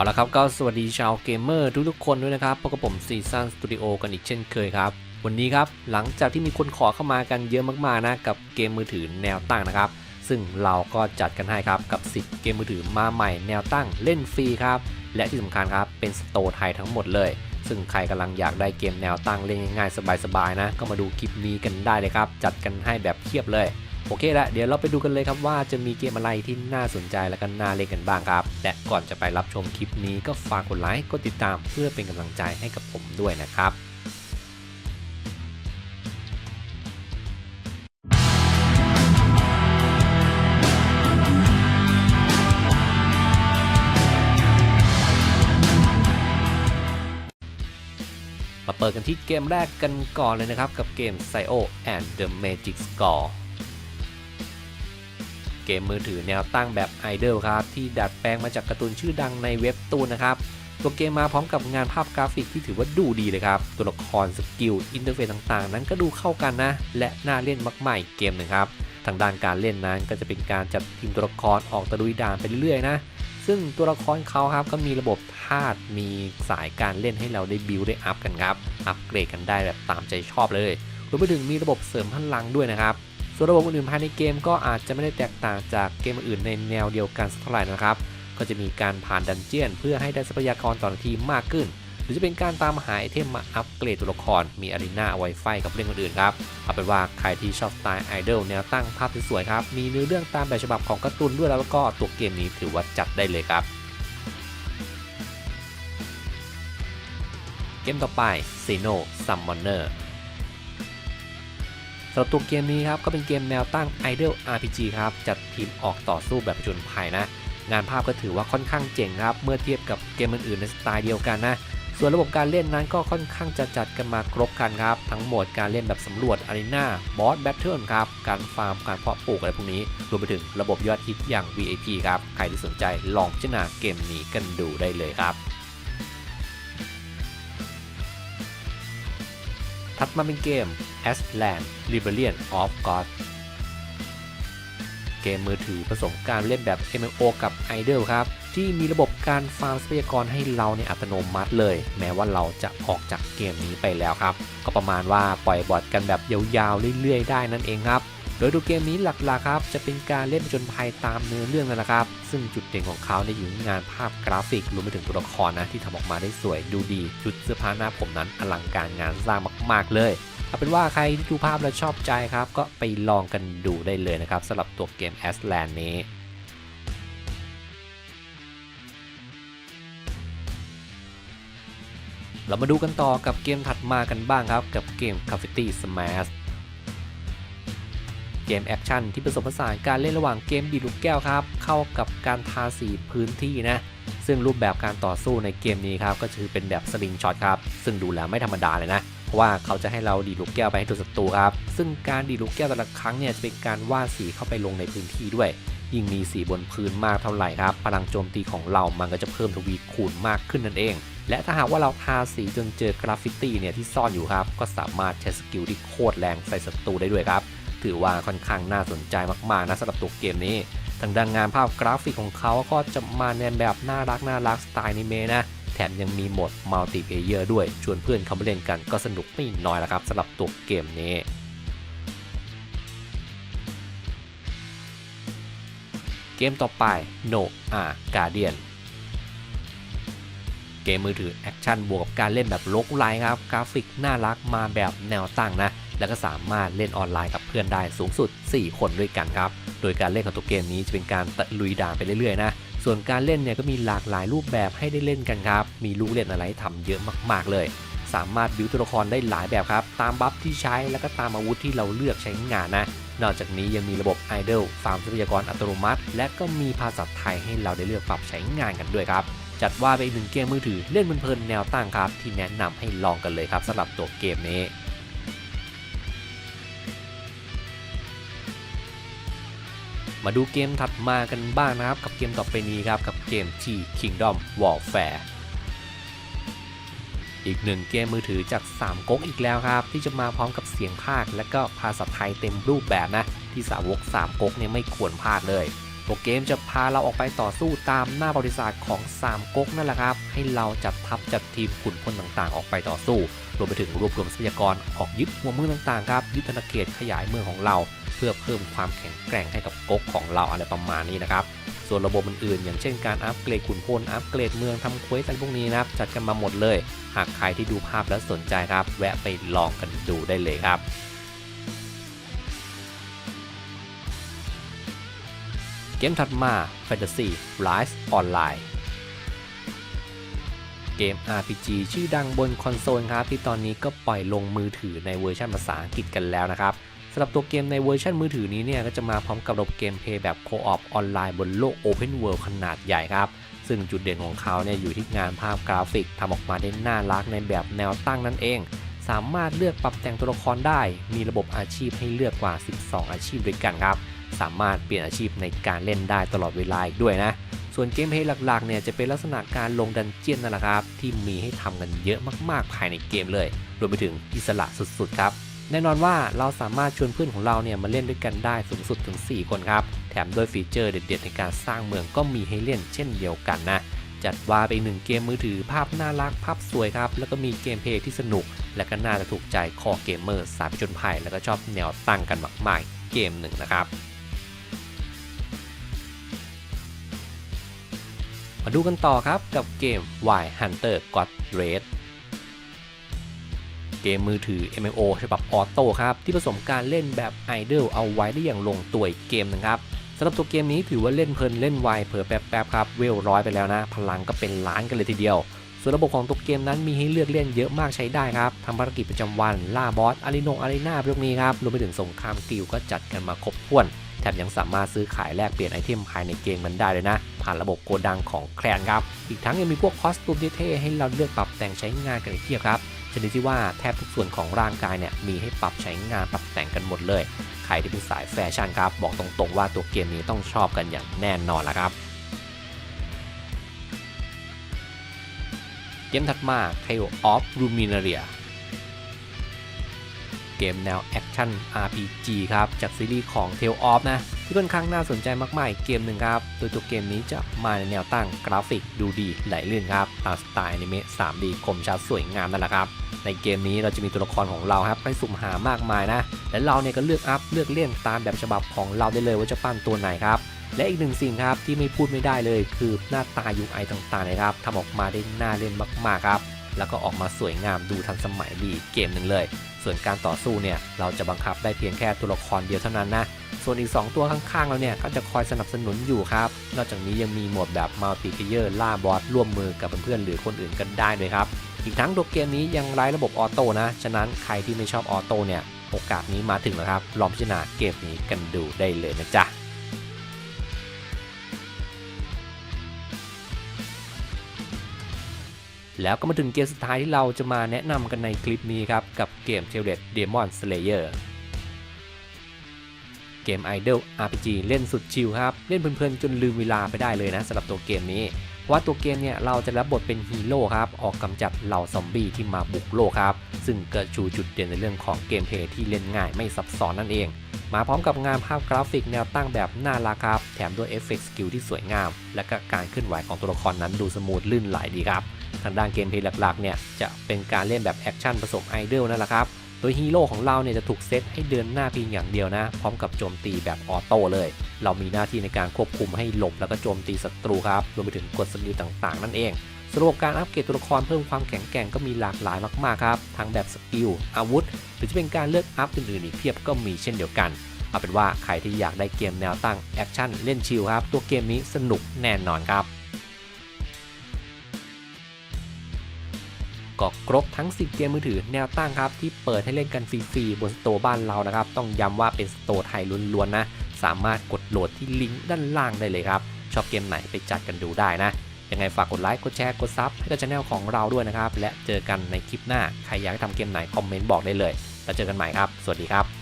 เอาละครับก็สวัสดีชาวเกมเมอร์ทุกๆคนด้วยนะครับพบกับผมซีซันสตูดิโอกันอีกเช่นเคยครับ วันนี้ครับหลังจากที่มีคนขอเข้ามากันเยอะมากๆนะกับเกมมือถือแนวตั้งนะครับ ซึ่งเราก็จัดกันให้ครับกับ 10 เกมมือถือมาใหม่แนวตั้งเล่นฟรีครับและที่สำคัญครับเป็นสโตร์ไทยทั้งหมดเลย ซึ่งใครกำลังอยากได้เกมแนวตั้งเล่นง่ายๆสบายๆนะ ก็มาดูคลิปนี้กันได้เลยครับจัดกันให้แบบเทียบเลย โอเคละเดี๋ยวเราไปดูกันเลยครับว่าจะมีเกมอะไรที่น่าสนใจและก็น่าเล่นกันบ้างครับ และก่อนจะไปรับชมคลิปนี้ก็ฝากกดไลค์กดติดตามเพื่อเป็นกำลังใจให้กับผมด้วยนะครับมาเปิดกันที่เกมแรกกันก่อนเลยนะครับ กับเกม s i o and the Magic Score กมมือถือแนวตั้งแบบ Idol ครับที่ดัดแปลงมาจากการ์ตูนชื่อดังในเว็บตูนนะครับตัวเกมมาพร้อมกับงานภาพกราฟิกที่ถือว่าดูดีเลยครับ ตัวละครสกิลอินเทอร์เฟซต่างๆ นั้นก็ดูเข้ากันนะ และน่าเล่นมากๆเกมหนึ่งครับ ทางด้านการเล่นนั้นก็จะเป็นการจัดทีมตัวละครออกตะลุยด่านไปเรื่อยๆนะ ซึ่งตัวละครเขาครับก็มีระบบธาตุมีสายการเล่นให้เราได้บิวได้อัพกันครับ อัปเกรดกันได้แบบตามใจชอบเลยรวมไปถึงมีระบบเสริมพลังด้วยนะครับ ส่วนระบบอื่นๆภายในเกมก็อาจจะไม่ได้แตกต่างจากเกมอื่นในแนวเดียวกันสักเท่าไหร่นะครับ ก็จะมีการผ่านดันเจียน เพื่อให้ได้ทรัพยากรต่อนาทีมากขึ้น หรือจะเป็นการตามหาไอเทมมาอัปเกรดตัวละคร มีอารีนาไวไฟกับเรื่องอื่นๆครับ เอาเป็นว่าใครที่ชอบสไตล์ไอดอลแนวตั้งภาพสวยๆครับ มีเนื้อเรื่องตามแบบฉบับของการ์ตูนด้วยแล้วก็ตัวเกมนี้ถือว่าจัดได้เลยครับเกมต่อไป s e n o Summoner สำหรับตัวเกมนี้ครับก็เป็นเกมแนวตั้ง Idol RPG ครับจัดทีมออกต่อสู้แบบผจญภัยนะ งานภาพก็ถือว่าค่อนข้างเจ๋งครับ เมื่อเทียบกับเกมอื่นๆในสไตล์เดียวกันนะ ส่วนระบบการเล่นนั้นก็ค่อนข้างจะจัดกันมาครบครันครับ ทั้งโหมดการเล่นแบบสำรวจอารีนาบอสแบทเทิลครับ การฟาร์มการเพาะปลูกอะไรพวกนี้ รวมไปถึงระบบยอดฮิตอย่าง VIP ครับ ใครที่สนใจลองพิจารณาเกมนี้กันดูได้เลยครับ ถัดมาเป็นเกม Aslan Rebellion of God เกมมือถือผสมการเล่นแบบ MMO กับ Idol ครับ ที่มีระบบการฟาร์มทรัพยากรให้เราในอัตโนมัติเลย แม้ว่าเราจะออกจากเกมนี้ไปแล้วครับ ก็ประมาณว่าปล่อยบอทกันแบบยาวๆเรื่อยๆ ได้นั่นเองครับ โดยดูเกมนี้หลักๆครับจะเป็นการเล่นผจนภัยตามเนื้อเรื่องนั่นแหละครับ ซึ่งจุดเด่นของเขาในอยู่ที่งานภาพกราฟิกรวมไปถึงตัวละครนะที่ทำออกมาได้สวยดูดีชุดเสื้อผ้าหน้าผมนั้นอลังการงานสร้างมาก ๆ เลยเอาเป็นว่าใครที่ดูภาพแล้วชอบใจครับ ก็ไปลองกันดูได้เลยนะครับสำหรับตัวเกม a s l a n นี้เรามาดูกันต่อกับเกมถัดมากันบ้างครับ กับเกม c a f e t y Smash เกมแอคชั่นที่ผสมผสานการเล่นระหว่างเกมดีดลูกแก้วครับ เข้ากับการทาสีพื้นที่นะ ซึ่งรูปแบบการต่อสู้ในเกมนี้ครับก็คือเป็นแบบสลิงช็อตครับ ซึ่งดูแล้วไม่ธรรมดาเลยนะเพราะว่าเขาจะให้เราดีดลูกแก้วไปให้ตัวศัตรูครับ ซึ่งการดีดลูกแก้วแต่ละครั้งเนี่ยจะเป็นการวาดสีเข้าไปลงในพื้นที่ด้วย ยิ่งมีสีบนพื้นมากเท่าไหร่ครับ พลังโจมตีของเรามันก็จะเพิ่มทวีคูณมากขึ้นนั่นเองและถ้าหากว่าเราทาสีจนเจอกราฟฟิตี้เนี่ยที่ซ่อนอยู่ครับ ก็สามารถใช้สกิลที่โคตรแรงใส่ศัตรูได้ด้วยครับ ถือว่าค่อนข้างน่าสนใจมากๆนะสำหรับตัวเกมนี้ ทางด้านงานภาพกราฟิกของเขาก็จะมาในแบบน่ารักน่ารักสไตล์นิเมะนะแถมยังมีโหมดมัลติเพเยอร์ด้วยชวนเพื่อนเข้ามาเล่นกันก็สนุกไม่น้อยแล้วครับสำหรับตัวเกมนี้เกมต่อไป No a Guardian เกมมือถือแอคชั่นบวกกับการเล่นแบบโลกไลท์ครับ กราฟิกน่ารักมาแบบแนวตั้งนะ แล้วก็สามารถเล่นออนไลน์กับเพื่อนได้สูงสุด 4 คนด้วยกันครับ โดยการเล่นของตัวเกมนี้จะเป็นการตะลุยด่านไปเรื่อยๆนะส่วนการเล่นเนี่ยก็มีหลากหลายรูปแบบให้ได้เล่นกันครับ มีลูกเล่นอะไรให้ทำเยอะมากๆเลย สามารถบิวตัวละครได้หลายแบบครับ ตามบัฟที่ใช้แล้วก็ตามอาวุธที่เราเลือกใช้งานนะ นอกจากนี้ยังมีระบบ Idol ฟาร์มทรัพยากรอัตโนมัติ และก็มีภาษาไทยให้เราได้เลือกปรับใช้งานกันด้วยครับ จัดว่าเป็นอีกหนึ่งเกมมือถือเล่นเพลินๆแนวตั้งครับ ที่แนะนำให้ลองกันเลยครับสำหรับตัวเกมนี้ มาดูเกมถัดมากันบ้างนะครับ กับเกมต่อไปนี้ครับ กับเกม T Kingdom Warfare อีกหนึ่งเกมมือถือจาก 3ก๊กอีกแล้วครับ ที่จะมาพร้อมกับเสียงภาค และก็ภาษาไทยเต็มรูปแบบนะ ที่สาวก 3ก๊กเนี่ยไม่ควรพลาดเลยตัวเกมจะพาเราออกไปต่อสู้ตามหน้าประวัติศาสตร์ของสามก๊กนั่นแหละครับ ให้เราจัดทัพจัดทีมขุนพลต่างๆ ออกไปต่อสู้ รวมไปถึงรวบรวมทรัพยากรออกยึดหัวเมืองต่างๆครับยึดธนาเขตขยายเมืองของเรา พื่อเพิ่มความแข็งแกร่งให้กับก๊กของเราอะไรประมาณนี้นะครับ ส่วนระบบอื่นๆ อย่างเช่นการอัปเกรดขุนพลอัปเกรดเมืองทำเควสอะไรพวกนี้นะครับ จัดกันมาหมดเลย หากใครที่ดูภาพแล้วสนใจครับ แวะไปลองกันดูได้เลยครับเกมถัดมา Fantasy Rise Online เกม RPG ชื่อดังบนคอนโซลครับ ที่ตอนนี้ก็ปล่อยลงมือถือในเวอร์ชันภาษาอังกฤษกันแล้วนะครับ สำหรับตัวเกมในเวอร์ชันมือถือนี้เนี่ยก็จะมาพร้อมกับระบบเกมเพย์แบบโคออปออนไลน์บนโลก Open World ขนาดใหญ่ครับ ซึ่งจุดเด่นของเขาเนี่ยอยู่ที่งานภาพกราฟิกทำออกมาได้น่ารักในแบบแนวตั้งนั่นเอง สามารถเลือกปรับแต่งตัวละครได้ มีระบบอาชีพให้เลือกกว่า 12 อาชีพด้วยกันครับ สามารถเปลี่ยนอาชีพในการเล่นได้ตลอดเวลาอีกด้วยนะส่วนเกมเพลย์หลักๆเนี่ยจะเป็นลักษณะการลงดันเจียนนั่นแหละครับ ที่มีให้ทำกันเยอะมากๆภายในเกมเลย รวมไปถึงอิสระสุดๆครับ แน่นอนว่าเราสามารถชวนเพื่อนของเราเนี่ยมาเล่นด้วยกันได้สูงสุดถึง 4 คนครับ แถมด้วยฟีเจอร์เด็ดๆในการสร้างเมืองก็มีให้เล่นเช่นเดียวกันนะ จัดว่าเป็นหนึ่งเกมมือถือภาพน่ารักภาพสวยครับ แล้วก็มีเกมเพลย์ที่สนุก และก็น่าจะถูกใจคอเกมเมอร์สายจญภัย แล้วก็ชอบแนวตั้งกันมากๆ เกมหนึ่งนะครับมาดูกันต่อครับกับเกม Wild Hunter God Raid เกมมือถือ MMO ฉบับออโต้ครับ ที่ผสมการเล่นแบบไอดอลเอาไว้ได้อย่างลงตัวอีกเกมนึงครับสำหรับตัวเกมนี้ถือว่าเล่นเพลินเล่นไวเผลอแป๊บๆครับเวลร้อยไปแล้วนะ พลังก็เป็นล้านกันเลยทีเดียว ส่วนระบบของตัวเกมนั้นมีให้เลือกเล่นเยอะมากใช้ได้ครับทำภารกิจประจำวันล่าบอสอารีนอารีนาพวกนี้ครับรวมไปถึงสงครามกิลก็จัดกันมาครบถ้วน แถมยังสามารถซื้อขายแลกเปลี่ยนไอเทมภายในเกมมันได้เลยนะ ผ่านระบบโกดังของแคลนครับอีกทั้งยังมีพวกคอสตูมเท่ๆให้เราเลือกปรับแต่งใช้งานกันอีกเทียบครับ ชนิดที่ว่าแทบทุกส่วนของร่างกายเนี่ยมีให้ปรับใช้งานปรับแต่งกันหมดเลย ใครที่เป็นสายแฟชั่นครับ บอกตรงๆว่าตัวเกมนี้ต้องชอบกันอย่างแน่นอนละครับ เกมถัดมา Tale of Luminaria เกมแนวแอคชั่น RPG ครับ จากซีรีส์ของ Tale of นะ ที่ค่อนข้างน่าสนใจมากๆอีกเกมหนึ่งครับ โดยตัวเกมนี้จะมาในแนวตั้งกราฟิกดูดีไหลลื่นครับตามสไตล์อนิเมะ 3D คมชัดสวยงามนั่นแหละครับ ในเกมนี้เราจะมีตัวละครของเราครับไปสุ่มหามากมายนะ และเราเนี่ยก็เลือกอัพเลือกเล่นตามแบบฉบับของเราได้เลยว่าจะปั้นตัวไหนครับและอีกหนึ่งสิ่งครับที่ไม่พูดไม่ได้เลย คือหน้าตา UI ต่างๆนะครับทำออกมาได้น่าเล่นมากๆครับ แล้วก็ออกมาสวยงามดูทันสมัยดีเกมหนึ่งเลย ส่วนการต่อสู้เนี่ยเราจะบังคับได้เพียงแค่ตัวละครเดียวเท่านั้นนะ ส่วนอีก 2 ตัวข้างๆเราเนี่ยก็จะคอยสนับสนุนอยู่ครับ นอกจากนี้ยังมีโหมดแบบมัลติเพเยอร์ล่าบอสร่วมมือกับเพื่อนๆหรือคนอื่นกันได้ด้วยครับ อีกทั้งตัวเกมนี้ยังไร้ระบบออโต้นะ ฉะนั้นใครที่ไม่ชอบออโต้เนี่ยโอกาสนี้มาถึงแล้วครับ ลองพิจารณาเกมนี้กันดูได้เลยนะจ๊ะ แล้วก็มาถึงเกมสุดท้ายที่เราจะมาแนะนำกันในคลิปนี้ครับ กับเกม t a i l e d Demon Slayer เกม Idol RPG เล่นสุดชิลครับ เล่นเพลินๆจนลืมเวลาไปได้เลยนะสำหรับตัวเกมนี้ว่าตัวเกมเนี่ยเราจะรับบทเป็นฮีโร่ครับ ออกกำจัดเหล่าซอมบี้ที่มาบุกโลกครับ ซึ่งเกิดชูจุดเด่นในเรื่องของเกมเพลย์ที่เล่นง่ายไม่ซับซ้อนนั่นเอง มาพร้อมกับงานภาพกราฟิกแนวตั้งแบบน่ารักครับ แถมด้วยเอฟเฟกต์สกิลที่สวยงาม และก็การเคลื่อนไหวของตัวละครนั้นดูสมูทลื่นไหลดีครับ ทางด้านเกมเพลย์หลักๆเนี่ยจะเป็นการเล่นแบบแอคชั่นผสมไอดอลนั่นแหละครับ โดยฮีโร่ของเราเนี่ยจะถูกเซตให้เดินหน้าเพียงอย่างเดียวนะ พร้อมกับโจมตีแบบออโต้เลย เรามีหน้าที่ในการควบคุมให้หลบแล้วก็โจมตีศัตรูครับรวมไปถึงกดสกิลต่างๆ นั่นเองสำหรับการอัปเกรดตัวละครเพิ่มความแข็งแกร่งก็มีหลากหลายมากๆครับทั้งแบบสกิลอาวุธ หรือจะเป็นการเลือกอัพอื่นๆอีกเพียบก็มีเช่นเดียวกันเอาเป็นว่าใครที่อยากได้เกมแนวตั้งแอคชั่นเล่นชิลครับ ตัวเกมนี้สนุกแน่นอนครับ ก็ครบทั้ง 10 เกมมือถือแนวตั้งครับ ที่เปิดให้เล่นกันฟรีๆบนสโตร์บ้านเรานะครับ ต้องย้ำว่าเป็นสโตร์ไทยล้วนๆนะ สามารถกดโหลดที่ลิงก์ด้านล่างได้เลยครับ ชอบเกมไหนไปจัดกันดูได้นะ ยังไงฝากกดไลค์กดแชร์กดซับให้กับช anel ของเราด้วยนะครับ และเจอกันในคลิปหน้าใครอยากทำเกมไหนคอมเมนต์บอกได้เลยแล้วเจอกันใหม่ครับ สวัสดีครับ